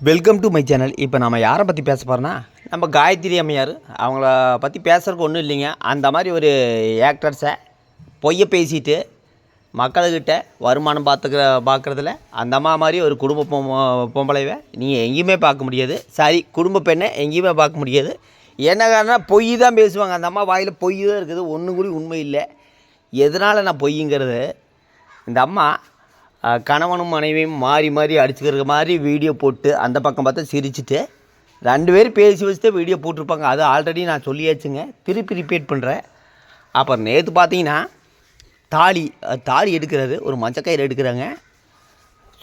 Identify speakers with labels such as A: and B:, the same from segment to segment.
A: Welcome to my channel இப்போ நம்ம யாரை பற்றி பேச போகிறோன்னா நம்ம காயத்ரி அம்மையார். அவங்கள பற்றி பேசுறதுக்கு ஒன்றும் இல்லைங்க. அந்த மாதிரி ஒரு ஆக்டர்ஸை பொய்யை பேசிட்டு மக்கள்கிட்ட வருமானம் பார்த்துக்கிற பார்க்குறதுல அந்த அம்மா மாதிரி ஒரு குடும்ப பொம்- பொம்பளைவை நீங்கள் எங்கேயுமே பார்க்க முடியாது. சரி குடும்ப பெண்ணை எங்கேயுமே பார்க்க முடியாது. என்ன காரணம் பொய் தான் பேசுவாங்க. அந்த அம்மா வாயில் பொய் தான் இருக்குது. ஒன்று கூட உண்மை இல்லை. எதனால் நான் பொய்ங்கிறது இந்த அம்மா கணவனும் மனைவியும் மாறி மாறி அடிச்சுக்கிற மாதிரி வீடியோ போட்டு அந்த பக்கம் பார்த்தா சிரிச்சிட்டு ரெண்டு பேரும் பேசி வச்சுட்டு வீடியோ போட்டிருப்பாங்க. அது ஆல்ரெடி நான் சொல்லியாச்சுங்க. திருப்பி ரிப்பீட் பண்ணுறேன் அப்புறம் நேற்று பார்த்தீங்கன்னா தாலி தாலி எடுக்கிறாரு. ஒரு மஞ்சக்கயிறு எடுக்கிறாங்க.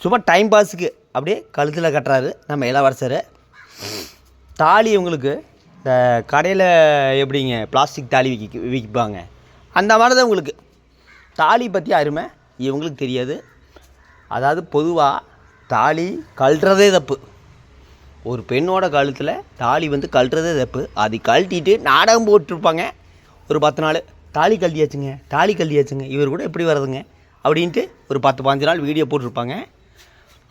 A: சும்மா டைம் பாஸுக்கு அப்படியே கழுத்தில் கட்டுறாரு. நம்ம இளவரசர். தாலி உங்களுக்கு இந்த கடையில் எப்படிங்க பிளாஸ்டிக் தாலி விற்க விற்பாங்க அந்த மாதிரி தான் உங்களுக்கு தாலி பற்றி அருமை இவங்களுக்கு தெரியாது. அதாவது பொதுவாக தாலி கழட்டுறதே தப்பு. ஒரு பெண்ணோட கழுத்தில் தாலி வந்து கழட்டுறதே தப்பு. அது கழட்டிட்டு நாடகம் போட்டிருப்பாங்க. ஒரு பத்து நாள். தாலி கழட்டியாச்சுங்க. தாலி கழட்டியாச்சுங்க. இவர் கூட எப்படி வர்றதுங்க? அப்படின்ட்டு ஒரு பத்து பாஞ்சு நாள் வீடியோ போட்டிருப்பாங்க.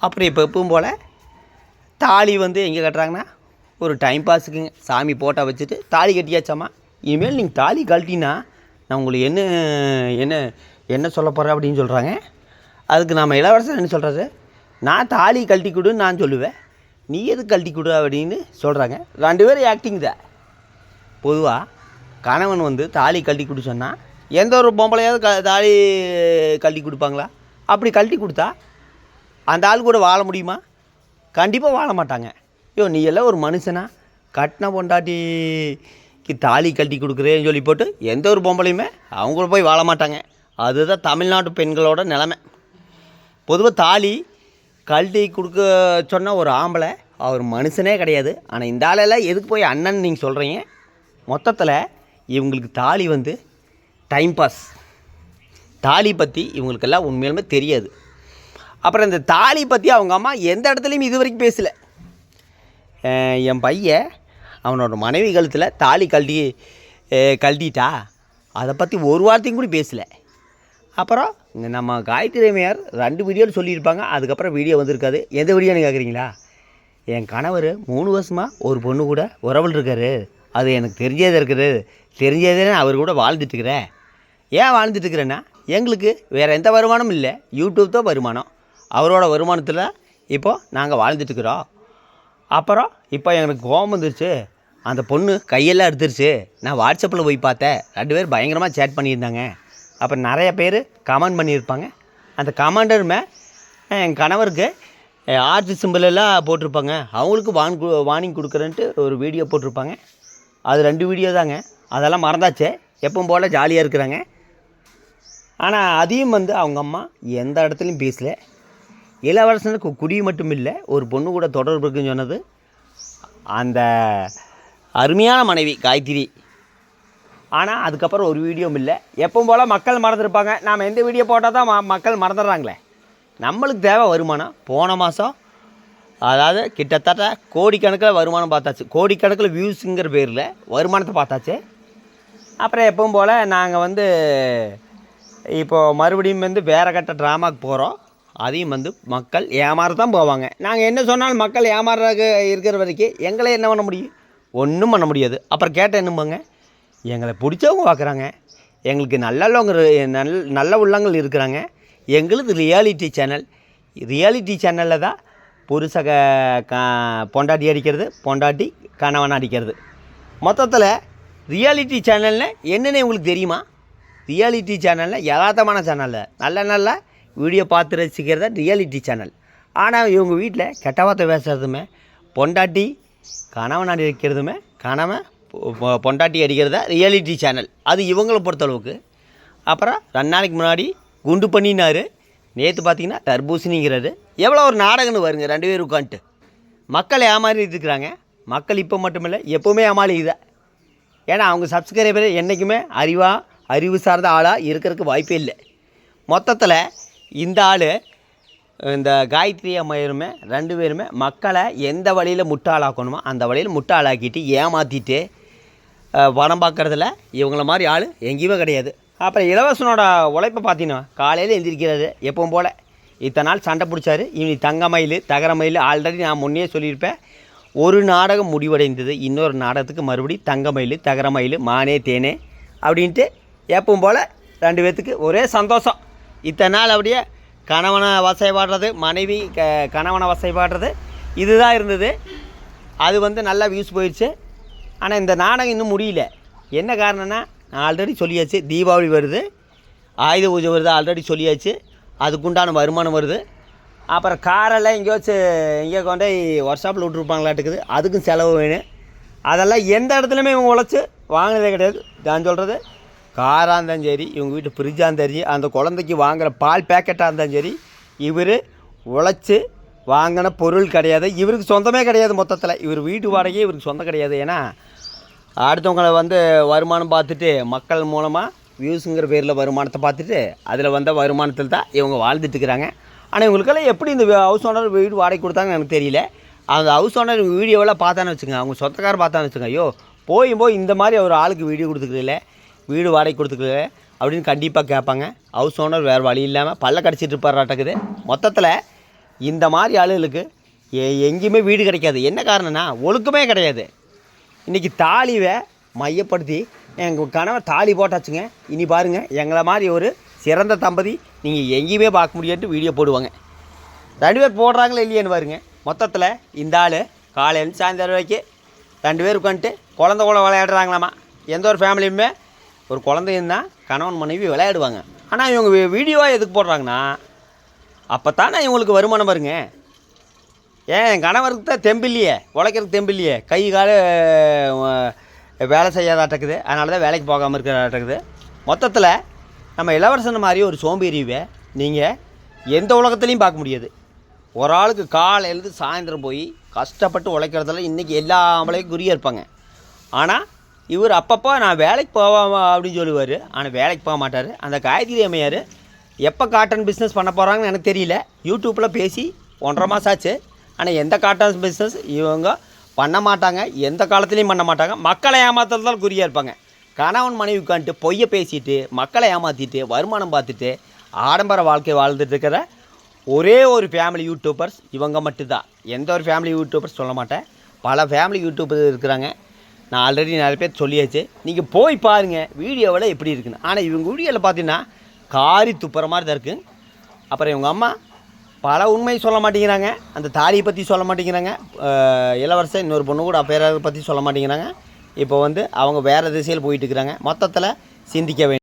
A: அப்புறம் இப்போ எப்பவும் போல் தாலி வந்து எங்கே கட்டுறாங்கன்னா ஒரு டைம் பாஸுக்குங்க சாமி போட்டா வச்சுட்டு தாலி கட்டியாச்சாமா? இனிமேல் நீங்கள் தாலி கழட்டினா நான் உங்களுக்கு என்ன என்ன என்ன சொல்ல போகிறேன் அப்படின்னு சொல்கிறாங்க அதுக்கு நம்ம இளவரசன் என்ன சொல்கிறாரு நான் தாலி கழட்டி கொடுன்னு நான் சொல்லுவேன். நீ எது கழட்டி கொடு? அப்படின்னு சொல்கிறாங்க ரெண்டு பேரும் ஆக்டிங் தான். பொதுவாக கணவன் வந்து தாலி கழட்டி கொடு சொன்னால் எந்த ஒரு பொம்பளையாவது க தாலி கழட்டி கொடுப்பாங்களா? அப்படி கழட்டி கொடுத்தா அந்த ஆள் கூட வாழ முடியுமா? கண்டிப்பாக வாழ மாட்டாங்க. ஐயோ நீ எல்லாம் ஒரு மனுஷனா? கட்டின பொண்டாட்டிக்கு தாலி கழட்டி கொடுக்குறேன்னு சொல்லி போட்டு எந்த ஒரு பொம்பளையுமே அவங்க கூட போய் வாழ மாட்டாங்க. அதுதான் தமிழ்நாட்டு பெண்களோட நிலமை. பொதுவாக தாலி கழட்டி கொடுக்க சொன்ன ஒரு ஆம்பளை அவர் மனுஷனே கிடையாது. ஆனால் இந்த ஆளெல்லாம் எதுக்கு போய் அண்ணன் நீங்கள் சொல்கிறீங்க மொத்தத்தில் இவங்களுக்கு தாலி வந்து டைம் பாஸ் தாலி பற்றி இவங்களுக்கெல்லாம் உண்மையிலுமே தெரியாது. அப்புறம் இந்த தாலி பற்றி அவங்க அம்மா எந்த இடத்துலையும் இது வரைக்கும் பேசலை. என் பையன் அவனோட மனைவி கழுத்தில் தாலி கழட்டி கழட்டிட்டா அதை பற்றி ஒரு வார்த்தையும் கூட பேசலை. அப்புறம் நம்ம காயத்ரி அம்மையார் ரெண்டு வீடியோன்னு சொல்லியிருப்பாங்க. அதுக்கப்புறம் வீடியோ வந்திருக்காது. எந்த வீடியோன்னு கேட்குறீங்களா என் கணவர் மூணு வருஷமாக ஒரு பொண்ணு கூட உறவில் இருக்காரு. அது எனக்கு தெரிஞ்சதே இருக்குது. தெரிஞ்சதே நான் அவர் கூட வாழ்ந்துட்டுருக்குறேன் ஏன் வாழ்ந்துட்டு இருக்கிறேன்னா எங்களுக்கு வேறு எந்த வருமானமும் இல்லை. யூடியூப் தான் வருமானம். அவரோட வருமானத்தில் இப்போது நாங்கள் வாழ்ந்துட்டுருக்குறோம் அப்புறம் இப்போ எனக்கு கோபம் வந்துருச்சு. அந்த பொண்ணு கையெல்லாம் எடுத்துருச்சு. நான் வாட்ஸ்அப்பில் போய் பார்த்தேன். ரெண்டு பேர் பயங்கரமாக சேட் பண்ணியிருந்தாங்க. அப்புறம் நிறைய பேர் கமெண்ட் பண்ணியிருப்பாங்க. அந்த கமெண்டருமே என் கணவருக்கு ஆர்ஜி சிம்பிள் எல்லாம் போட்டிருப்பாங்க. அவங்களுக்கு வான் வார்னிங் கொடுக்குறேன்ட்டு ஒரு வீடியோ போட்டிருப்பாங்க. அது ரெண்டு வீடியோ தாங்க. அதெல்லாம் மறந்தாச்சே. எப்பவும் போல் ஜாலியாக இருக்கிறாங்க. ஆனால் அதையும் வந்து அவங்க அம்மா எந்த இடத்துலையும் பேசல. இளவரசனுக்கு குடி மட்டும் இல்லை ஒரு பொண்ணு கூட தொடர்பு இருக்குன்னு சொன்னது அந்த அருமையான மனைவி காயத்ரி. ஆனால் அதுக்கப்புறம் ஒரு வீடியோவும் இல்லை. எப்பவும் போல் மக்கள் மறந்துருப்பாங்க. நாம் எந்த வீடியோ போட்டால் தான் மக்கள் மறந்துடுறாங்களே. நம்மளுக்கு தேவை வருமானம். போன மாதம் அதாவது கிட்டத்தட்ட கோடிக்கணக்கில் வருமானம் பார்த்தாச்சு. கோடிக்கணக்கில் வியூஸுங்கிற பேரில் வருமானத்தை பார்த்தாச்சு. அப்புறம் எப்பவும் போல் நாங்கள் வந்து இப்போது மறுபடியும் வந்து வேறு கட்ட ட்ராமாக்கு போகிறோம் அதையும் வந்து மக்கள் ஏமாற தான் போவாங்க. நாங்கள் என்ன சொன்னாலும் மக்கள் ஏமாறுறதுக்கு இருக்கிற வரைக்கும் எங்களை என்ன பண்ண முடியும்? ஒன்றும் பண்ண முடியாது. அப்புறம் கேட்டால் என்னம்பாங்க எங்களை பிடிச்சவங்க பார்க்குறாங்க. எங்களுக்கு நல்லவங்க நல் நல்ல உள்ளங்கள் இருக்கிறாங்க. எங்களுது ரியாலிட்டி சேனல் ரியாலிட்டி சேனலில் தான் புருஷ க பொண்டாட்டி அடிக்கிறது பொண்டாட்டி கணவன் அடிக்கிறது. மொத்தத்தில் ரியாலிட்டி சேனல்னு என்னென்ன உங்களுக்கு தெரியுமா? ரியாலிட்டி சேனலில் யதார்த்தமான சேனலில் நல்ல நல்ல வீடியோ பார்த்து ரசிக்கிறத ரியாலிட்டி சேனல் ஆனால் இவங்க வீட்டில் கெட்ட வார்த்தை பேசுகிறதுமே பொண்டாட்டி கணவன் அடிக்கிறதுமே கணவன் பொண்டாட்டி அடிக்கிறத ரியாலிட்டி சேனல். அது இவங்களை பொறுத்தளவுக்கு. அப்புறம் ரெண்டு நாளைக்கு முன்னாடி குண்டு பண்ணினார். நேற்று பார்த்தீங்கன்னா தர்பூசணிங்கிறாரு. எவ்வளோ ஒரு நாடகம்னு வருங்க ரெண்டு பேரும் உட்காந்துட்டு மக்கள் ஏமாறிட்டு இருக்கிறாங்க. மக்கள் இப்போ மட்டும் இல்லை எப்போவுமே ஏமாளிதான் ஏன்னா அவங்க சப்ஸ்கிரைபர் என்றைக்குமே அறிவாக அறிவு சார்ந்த ஆளாக இருக்கிறதுக்கு வாய்ப்பே இல்லை. மொத்தத்தில் இந்த ஆள் இந்த காயத்ரி அம்மையருமே ரெண்டு பேருமே மக்களை எந்த வழியில் முட்டாளாக்கணுமோ அந்த வழியில் முட்டாளாக்கிட்டு ஏமாற்றிட்டு வனம் பார்க்குறதுல இவங்கள மாதிரி ஆள் எங்கேயுமே கிடையாது. அப்புறம் இளவரசனோட உழைப்பை பார்த்தீங்கன்னா காலையில் எந்திரிக்கிறது எப்பவும் போல். இத்தனை நாள் சண்டை பிடிச்சாரு. இவனி தங்க மயில் தகர மயில் ஆல்ரெடி நான் முன்னே சொல்லியிருப்பேன். ஒரு நாடகம் முடிவடைந்தது. இன்னொரு நாடகத்துக்கு மறுபடி தங்க மயில் தகர மயில் மானே தேனே அப்படின்ட்டு எப்பவும் போல் ரெண்டு பேர்த்துக்கு ஒரே சந்தோஷம். இத்தனை நாள் அப்படியே கணவனை வசைப்பாடுறது மனைவி க கணவனை வசைப்பாடுறது இதுதான் இருந்தது. அது வந்து நல்லா வியூஸ் போயிடுச்சு. ஆனால் இந்த நாடகம் இன்னும் முடியல. என்ன காரணம்னா நான் ஆல்ரெடி சொல்லியாச்சு தீபாவளி வருது. ஆயுத பூஜை வருது ஆல்ரெடி சொல்லியாச்சு. அதுக்குண்டான வருமானம் வருது. அப்புறம் காரெல்லாம் எங்கேயாச்சும் எங்கேயோ கொண்டு போய் ஒர்க் ஷாப்பில் விட்ருப்பாங்களாட்டுக்குது அதுக்கும் செலவு வேணும். அதெல்லாம் எந்த இடத்துலையுமே இவங்க உழைச்சி வாங்கினதே கிடையாது. நான் சொல்கிறது காராக இருந்தாலும் சரி இவங்க வீட்டு ஃப்ரிட்ஜாக இருந்தாலும் சரி அந்த குழந்தைக்கு வாங்குகிற பால் பேக்கெட்டாக இருந்தாலும் சரி இவர் உழைச்சி வாங்கின பொருள் கிடையாது. இவருக்கு சொந்தமே கிடையாது மொத்தத்தில். இவர் வீட்டு வாடகையே இவருக்கு சொந்தம் கிடையாது. ஏன்னா அடுத்தவங்களை வந்து வருமானம் பார்த்துட்டு மக்கள் மூலமாக வியூஸுங்கிற பேரில் வருமானத்தை பார்த்துட்டு அதில் வந்த வருமானத்தில் தான் இவங்க வாழ்ந்துட்டுருக்குறாங்க ஆனால் இவங்களுக்கெல்லாம் எப்படி இந்த ஹவுஸ் ஓனர் வீடு வாடகை கொடுத்தாங்கன்னு எனக்கு தெரியல. அந்த ஹவுஸ் ஓனர் வீடியோவெல்லாம் பார்த்தான்னு வச்சுங்க அவங்க சொத்தக்காரர் பார்த்தான்னு வச்சுங்க ஐயோ போயும் போய் இந்த மாதிரி ஒரு ஆளுக்கு வீடியோ கொடுத்துக்கல. வீடு வாடகை கொடுத்துக்கல அப்படின்னு கண்டிப்பாக கேட்பாங்க. ஹவுஸ் ஓனர் வேறு வழி இல்லாமல் பல்ல கடிச்சிட்டு இருப்பாராட்டக்குது மொத்தத்தில் இந்த மாதிரி ஆளுகளுக்கு எ- எங்கேயுமே வீடு கிடைக்காது. என்ன காரணம்னா ஒழுக்கமே கிடையாது. இன்றைக்கி தாலிவை மையப்படுத்தி எங்கள் கணவர் தாலி போட்டாச்சுங்க. இனி பாருங்கள் எங்களை மாதிரி ஒரு சிறந்த தம்பதி நீங்கள் எங்கேயுமே பார்க்க முடியாதுட்டு வீடியோ போடுவாங்க. ரெண்டு பேர் போடுறாங்களே இல்லையான்னு பாருங்க. மொத்தத்தில் இந்த ஆள் காலையிலேருந்து சாயந்தரம் வரைக்கும் ரெண்டு பேர் உட்காந்துட்டு குழந்த கூட விளையாடுறாங்களாமா. எந்த ஒரு ஃபேமிலியுமே ஒரு குழந்தைன்னா கணவன் மனைவி விளையாடுவாங்க. ஆனால் இவங்க வீடியோவாக எதுக்கு போடுறாங்கன்னா அப்போ தானே இவங்களுக்கு வருமானம் வருங்க ஏன் என் கணவருக்கு தான் தெம்பில்லையே உழைக்கிறதுக்கு தெம்பில்லையே கை கால வேலை செய்யாதாட்டக்குது. அதனால தான் வேலைக்கு போகாமல் இருக்கிறாட்டக்குது மொத்தத்தில் நம்ம இளவரசன் மாதிரி ஒரு சோம்பேறிவை நீங்கள் எந்த உலகத்துலேயும் பார்க்க முடியாது. ஒரு ஆளுக்கு காலையிலேருந்து சாயந்தரம் போய் கஷ்டப்பட்டு உழைக்கிறதுல இன்றைக்கி எல்லா ஆம்பளையும் குறியாக இருப்பாங்க. ஆனால் இவர் அப்பப்போ நான் வேலைக்கு போவாமா அப்படின்னு சொல்லுவார். ஆனால் வேலைக்கு போக மாட்டார். அந்த காய்கறி அம்மையார் எப்போ காட்டன் பிஸ்னஸ் பண்ண போகிறாங்கன்னு எனக்கு தெரியல. யூடியூப்பில் பேசி ஒன்றரை மாதம் ஆச்சு. ஆனால் எந்த காட்டன் பிஸ்னஸ் இவங்க பண்ண மாட்டாங்க எந்த காலத்துலேயும் பண்ண மாட்டாங்க. மக்களை ஏமாத்துறது தான் குறியாக இருப்பாங்க. கணவன் மனைவி உட்காந்துட்டு பொய்யை பேசிட்டு மக்களை ஏமாற்றிட்டு வருமானம் பார்த்துட்டு ஆடம்பர வாழ்க்கை வாழ்ந்துட்டு இருக்கிற ஒரே ஒரு ஃபேமிலி யூடியூபர்ஸ் இவங்க மட்டும்தான். எந்த ஒரு ஃபேமிலி யூடியூபர்ஸ் சொல்ல மாட்டேன். பல ஃபேமிலி யூடியூபர்ஸ் இருக்கிறாங்க. நான் ஆல்ரெடி நிறைய பேர் சொல்லியாச்சு. நீங்கள் போய் பாருங்கள் வீடியோவில் எப்படி இருக்குன்னு. ஆனால் இவங்க வீடியோவில் பார்த்தீங்கன்னா காரி துப்புற மாதிரி தான் இருக்குது அப்புறம் இவங்க அம்மா பல உண்மை சொல்ல மாட்டேங்கிறாங்க. அந்த தாலியை பற்றி சொல்ல மாட்டேங்கிறாங்க. இளவரசன் இன்னொரு பொண்ணு கூட பேரை பற்றி சொல்ல மாட்டேங்கிறாங்க. இப்போ வந்து அவங்க வேறு திசையில் போயிட்டு இருக்கிறாங்க. மொத்தத்தில் சிந்திக்க வேண்டும்